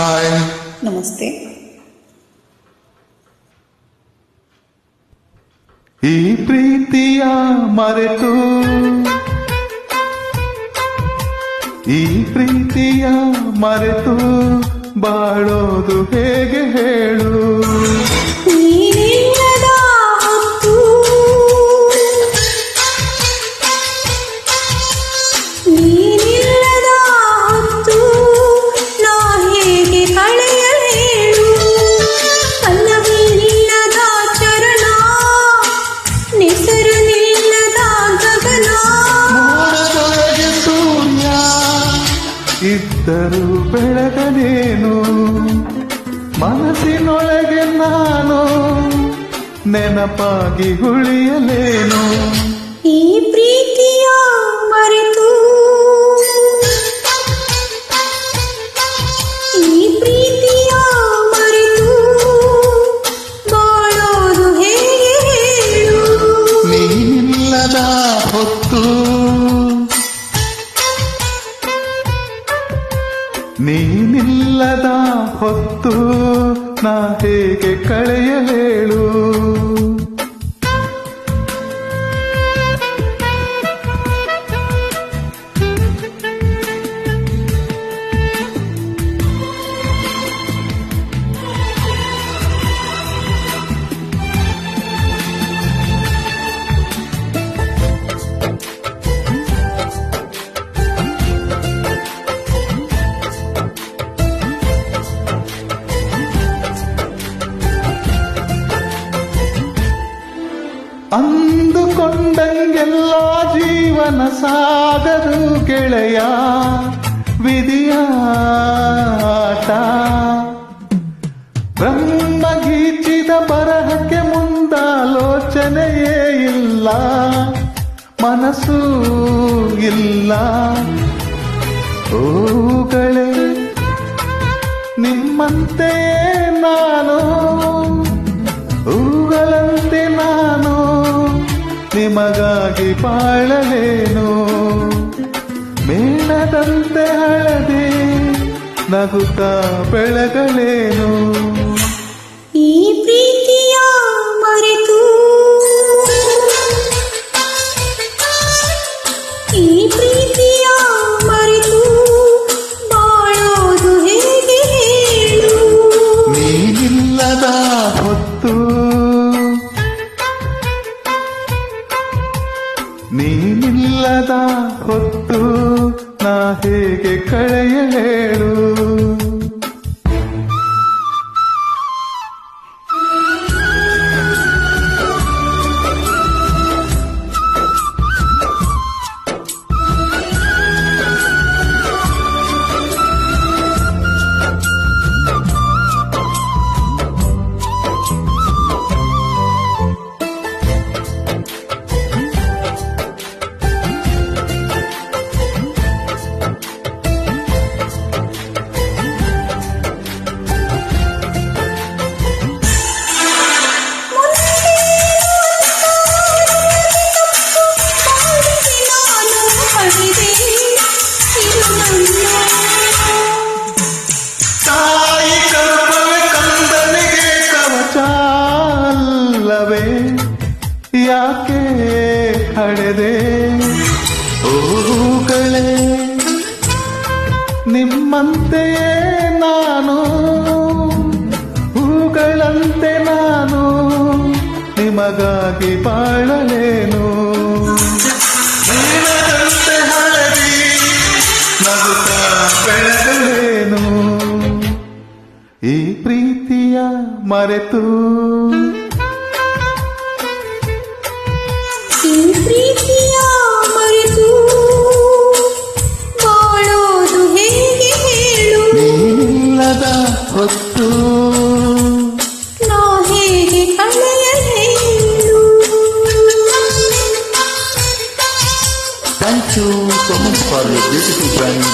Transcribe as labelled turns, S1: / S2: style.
S1: Hi
S2: ನಮಸ್ತೆ.
S1: ಈ ಪ್ರೀತಿಯ ಮರೆತು. ಈ ಪ್ರೀತಿಯ ಮರೆತು. ಬಾಳೋದು ಹೇಗೆ ಹೇಳು. ಇದ್ದರೂ ಬೆಳಗನೇನು ಮನಸ್ಸಿನೊಳಗೆ ನಾನು ನೆನಪಾಗಿ ಉಳಿಯಲೇನು?
S2: ಈ ಪ್ರೀತಿಯ ಮರೆತು
S1: ಹೊತ್ತು ನೀನಿಲ್ಲದ ಹೊತ್ತು ನಾ ಹೇಗೆ ಕಳೆಯಲೇಳು? ಅಂದುಕೊಂಡಂಗೆಲ್ಲ ಜೀವನ ಸಾಗರು ಗೆಳೆಯ ವಿಧಿಯಾಟ ಬ್ರಹ್ಮ ಗೀಚಿದ ಬರಹಕ್ಕೆ ಮುಂದಾಲೋಚನೆಯೇ ಇಲ್ಲ ಮನಸ್ಸು ಇಲ್ಲ. ಓಗಳೇ ನಿಮ್ಮಂತೆಯೇ ನಿಮಗಾಗಿ ಬಾಳಲೇನು? ಮೇಣದಂತೆ ಹಳದೆ ನಗುತ್ತಾ ಬೆಳಗಲೇನು?
S2: ಈ ಪ್ರೀತಿಯ ಮರೆತು
S1: ನಾ ಹೇಗೆ ಕಳೆಯಲೇಳು ಅಲ್ಲವೇ ಯಾಕೆ ಹಡೆದೆ ಓಗಳೇ ನಿಮ್ಮಂತೆಯೇ ನಾನು ಹೂಗಳಂತೆ ನಾನು ನಿಮಗಾಗಿ ಬಾಳಲೇನು? ಹಳದಿ ಈ ಪ್ರೀತಿಯ ಮರೆತು ಹೊತ್ತು
S2: ನಾ ಹೇಗೆ ಕಳೆಯಲೇನು
S1: thank you so much for beautiful drawing